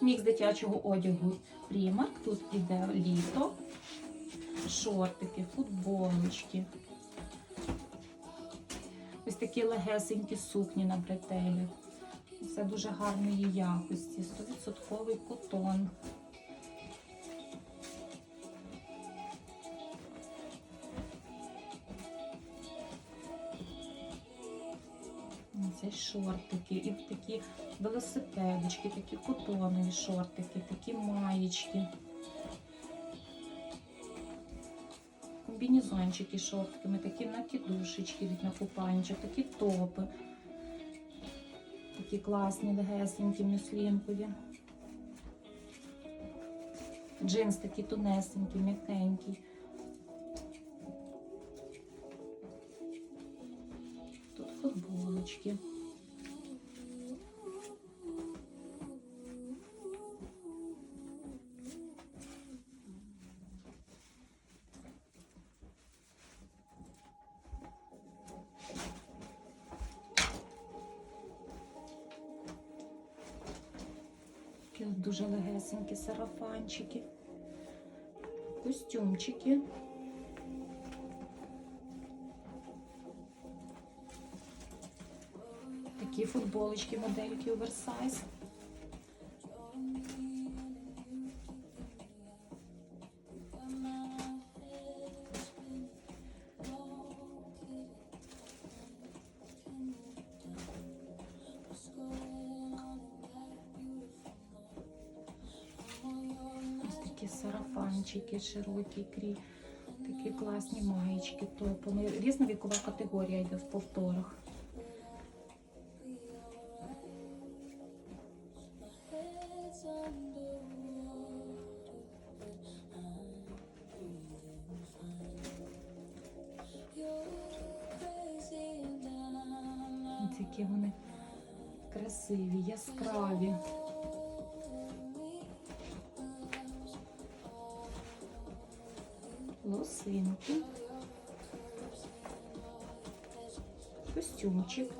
Мікс дитячого одягу Primark. Тут іде літо, шортики, футболочки. Ось такі легесенькі сукні на бретелі. Все дуже гарної якості. 100% котон. Це шортики, і такі велосипедочки, такі котонові шортики, такі маєчки. Комбінезончики з шортиками, такі накидушечки від на купанчик, такі топи. Такі класні, легесенькі, мюслінкові. Джинс такі тонесенький, м'якенький. Такі дуже легесенькі сарафанчики, костюмчики. Такі футболочки, модельки оверсайз. Такі сарафанчики, широкі крі, такі класні маєчки, топи. Різна вікова категорія йде в повторах. Ось які вони красиві, яскраві. Лосинки. Костюмчик.